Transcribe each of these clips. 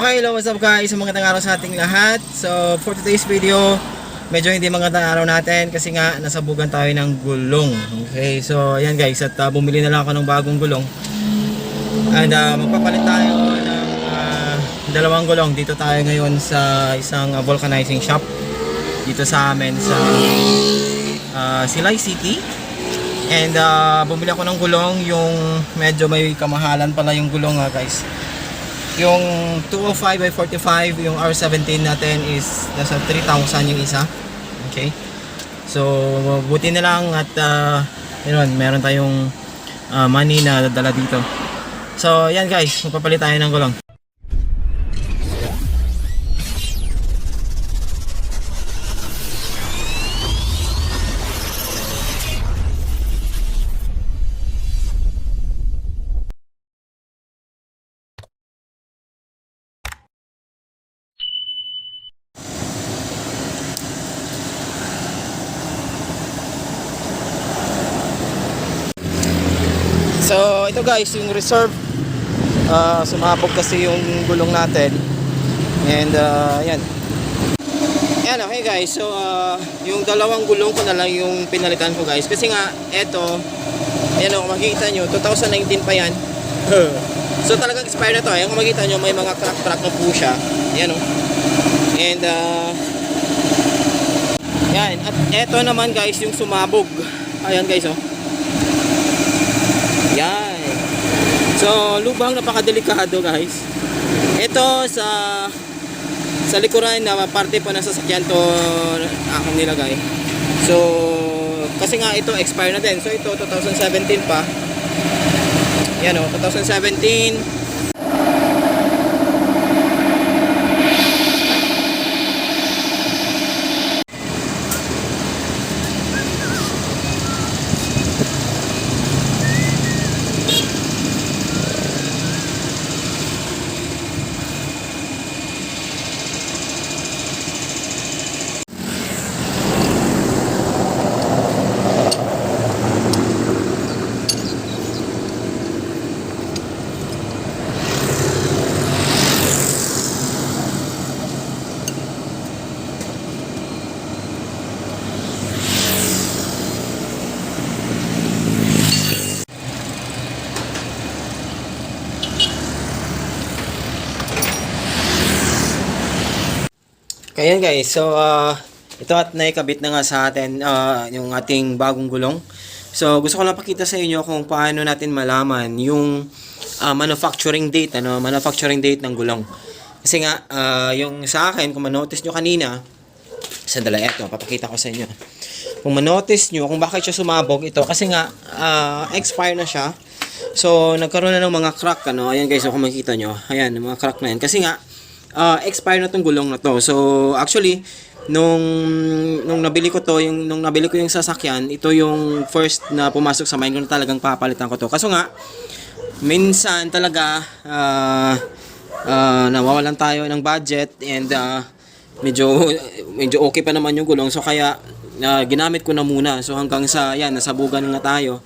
Okay, hello, what's up guys? Magandang araw sa ating lahat. So, for today's video, medyo hindi magandang araw natin kasi nga nasabugan tayo ng gulong. Okay, so ayan guys, at uh, bumili na lang ako ng bagong gulong. And uh, magpapalit tayo ng uh, dalawang gulong. Dito tayo ngayon sa isang uh, vulcanizing shop dito sa amin sa uh, Silay City. And uh, bumili ako ng gulong, yung medyo may kamahalan pala yung gulong ha guys. Yung 205 by 45, yung R17 natin is nasa 3,000 yung isa. Okay? So, buti na lang at uh, yun, meron tayong uh, money na dala dito. So, yan guys, magpapalit tayo ng gulong. Ito guys, yung reserve. Uh, sumabog kasi yung gulong natin. And, uh, yan. Yan, okay guys. So, uh, yung dalawang gulong ko na lang yung pinalitan ko guys. Kasi nga, eto, yan o, makikita nyo, 2019 pa yan. so, talagang expired na to. Ayan, kung makikita nyo, may mga crack-crack na po siya. Yan o. And, uh, yan. At eto naman guys, yung sumabog. Ayan guys, oh. Yan. So, lubang napakadelikado guys. Ito sa sa likuran na parte po ng sasakyan to akong nilagay. So, kasi nga ito expire na din. So, ito 2017 pa. Yan o, 2017. Kaya guys, so uh, ito at naikabit na nga sa atin uh, yung ating bagong gulong. So gusto ko lang pakita sa inyo kung paano natin malaman yung uh, manufacturing date, ano, manufacturing date ng gulong. Kasi nga, uh, yung sa akin, kung manotice nyo kanina, sandali, eto, papakita ko sa inyo. Kung manotice nyo kung bakit siya sumabog, ito, kasi nga, uh, expire na siya. So, nagkaroon na ng mga crack, ano, ayan guys, kung makikita nyo, ayan, mga crack na yan. Kasi nga, uh, expire na tong gulong na to. So, actually, nung nung nabili ko to, yung nung nabili ko yung sasakyan, ito yung first na pumasok sa mind ko na talagang papalitan ko to. Kaso nga, minsan talaga uh, uh, nawawalan tayo ng budget and uh, medyo medyo okay pa naman yung gulong. So kaya uh, ginamit ko na muna. So hanggang sa yan, nasabugan na tayo.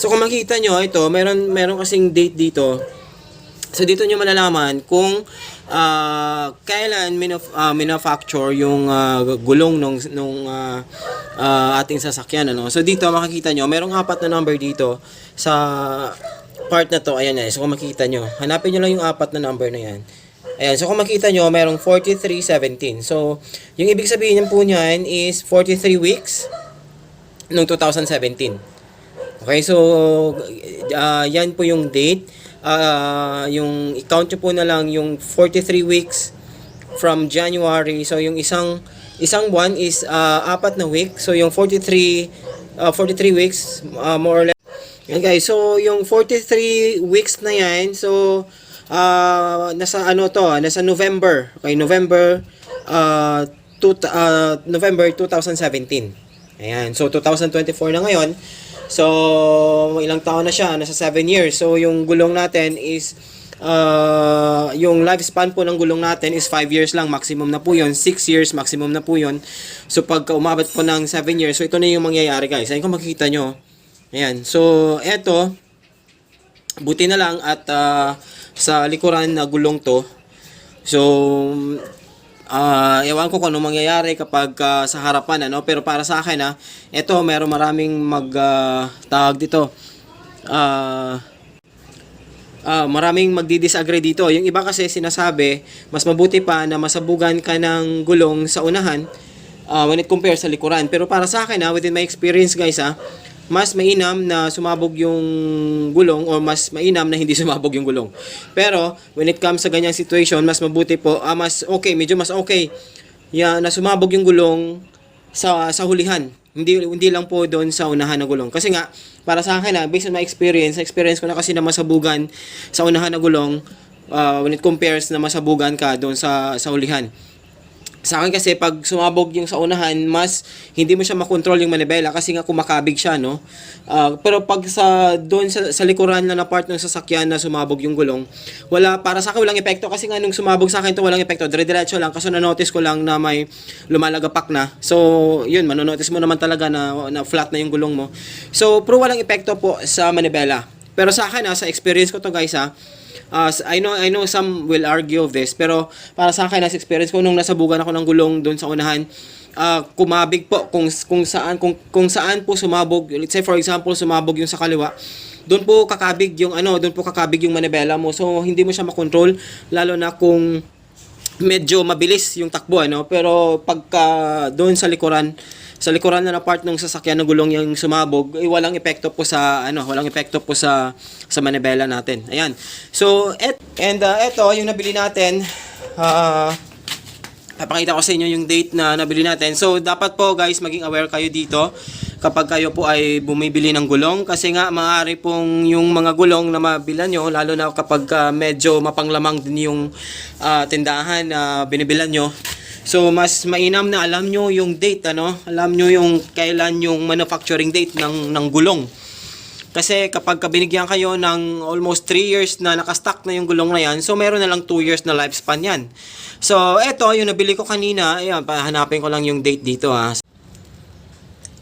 So kung makita nyo, ito, meron, meron kasing date dito. So dito nyo malalaman kung uh, kailan minuf- uh, manufacture yung uh, gulong nung nung uh, uh, ating sasakyan ano. So dito makikita nyo, merong apat na number dito sa part na to. Ayan yan. So kung makikita nyo, hanapin nyo lang yung apat na number na yan. Ayan, so kung makita nyo, merong 4317. So, yung ibig sabihin po niyan is 43 weeks noong 2017. Okay, so uh, yan po yung date. Uh, yung i-count po na lang yung 43 weeks from January. So yung isang isang buwan is uh, apat na week. So yung 43 uh, 43 weeks uh, more or less. Yan guys, so yung 43 weeks na yan, so uh, nasa ano to, nasa November. Okay, November uh, two, uh, November 2017. Ayan, so 2024 na ngayon. So, ilang taon na siya? Nasa 7 years. So, yung gulong natin is, uh, yung lifespan po ng gulong natin is 5 years lang. Maximum na po yun. 6 years, maximum na po yun. So, pagka umabot po ng 7 years, so ito na yung mangyayari guys. Ayun kung makikita nyo. Ayan. So, eto, buti na lang at uh, sa likuran na gulong to, So, ah ewan ko kung ano mangyayari kapag ah, sa harapan, ano? Pero para sa akin, ah, ito, meron maraming mag, ah, tawag dito, ah, ah, maraming magdi-disagree dito. Yung iba kasi sinasabi, mas mabuti pa na masabugan ka ng gulong sa unahan ah, when it compares sa likuran. Pero para sa akin, ah, within my experience guys, ah, mas mainam na sumabog yung gulong or mas mainam na hindi sumabog yung gulong. Pero when it comes sa ganyang situation, mas mabuti po, ah, mas okay, medyo mas okay ya na sumabog yung gulong sa sa hulihan. Hindi hindi lang po doon sa unahan ng gulong. Kasi nga para sa akin na based on my experience, experience ko na kasi na masabugan sa unahan ng gulong ah, when it compares na masabugan ka doon sa sa hulihan. Sa akin kasi pag sumabog yung sa unahan, mas hindi mo siya makontrol yung manibela kasi nga kumakabig siya, no? Ah, pero pag sa doon sa, sa likuran lang na part ng sasakyan na sumabog yung gulong, wala para sa akin walang epekto kasi nga nung sumabog sa akin to walang epekto. Dire-diretso lang kasi na-notice ko lang na may lumalagapak na. So, yun, manonotice mo naman talaga na, na flat na yung gulong mo. So, pero walang epekto po sa manibela. Pero sa akin, ah, sa experience ko to guys, ah, Uh, I know I know some will argue of this pero para sa akin as experience ko nung nasabugan ako ng gulong doon sa unahan uh, kumabig po kung kung saan kung kung saan po sumabog let's say for example sumabog yung sa kaliwa doon po kakabig yung ano doon po kakabig yung manibela mo. So hindi mo siya makontrol lalo na kung medyo mabilis yung takbo ano. Pero pagka doon sa likuran sa likuran na na part ng sasakyan ng gulong yung sumabog eh, walang epekto po sa ano walang epekto po sa sa manibela natin ayan so et and uh, eto yung nabili natin ah Papakita ko sa inyo yung date na nabili natin. So, dapat po guys, maging aware kayo dito kapag kayo po ay bumibili ng gulong. Kasi nga, maaari pong yung mga gulong na mabilan nyo, lalo na kapag ah, medyo mapanglamang din yung ah, tindahan na binibilan nyo. So, mas mainam na alam nyo yung date, ano? Alam nyo yung kailan yung manufacturing date ng, ng gulong. Kasi kapag ka binigyan kayo ng almost 3 years na nakastock na yung gulong na yan, so meron na lang 2 years na lifespan yan. So, eto, yung nabili ko kanina, ayan, pahanapin ko lang yung date dito ha.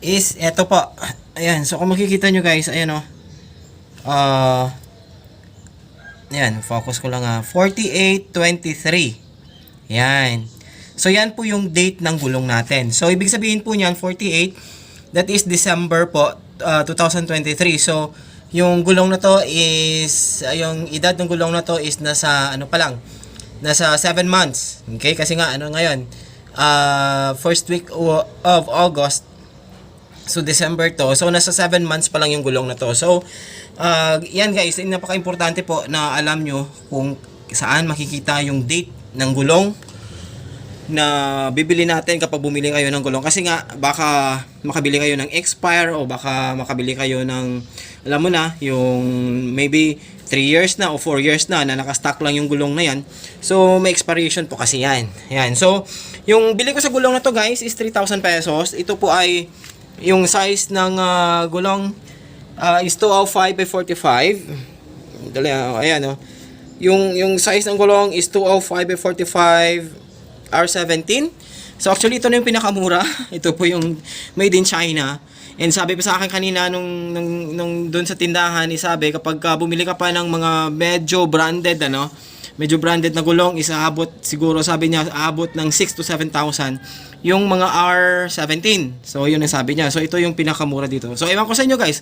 Is, eto po. Ayan, so kung makikita nyo guys, ayan o. Ah, ayan, focus ko lang ha. 4823. Yan. So, yan po yung date ng gulong natin. So, ibig sabihin po niyan, 48, that is December po, uh, 2023. So, yung gulong na to is, uh, yung edad ng gulong na to is nasa, ano pa lang, nasa 7 months. Okay? Kasi nga, ano ngayon, uh, first week of August, So, December to. So, nasa 7 months pa lang yung gulong na to. So, uh, yan guys, napaka-importante po na alam nyo kung saan makikita yung date ng gulong na bibili natin kapag bumili kayo ng gulong. Kasi nga baka makabili kayo ng expire o baka makabili kayo ng alam mo na yung maybe 3 years na o 4 years na na nakastock lang yung gulong na yan. So may expiration po kasi yan. Yan. So yung bili ko sa gulong na to guys is 3,000 pesos. Ito po ay yung size ng ah, gulong ah, is 205 by 45 dali ah, ayan oh. Yung yung size ng gulong is 205 by 45 R17. So actually ito na yung pinakamura. Ito po yung made in China. And sabi pa sa akin kanina nung nung, nung doon sa tindahan, ni sabi kapag ka bumili ka pa ng mga medyo branded ano, medyo branded na gulong, isaabot siguro sabi niya aabot ng 6 to 7,000 yung mga R17. So yun ang sabi niya. So ito yung pinakamura dito. So ewan ko sa inyo guys.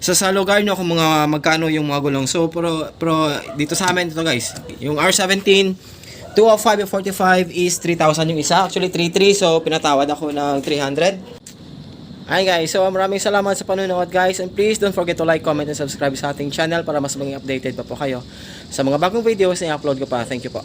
Sa sa lugar nyo kung mga magkano yung mga gulong. So pero pero dito sa amin ito guys. Yung R17 205 and 45 is 3,000 yung isa. Actually, 3,300. So, pinatawad ako ng 300. Hi guys, so maraming salamat sa panonood guys and please don't forget to like, comment, and subscribe sa ating channel para mas maging updated pa po kayo sa mga bagong videos na i-upload ko pa. Thank you po.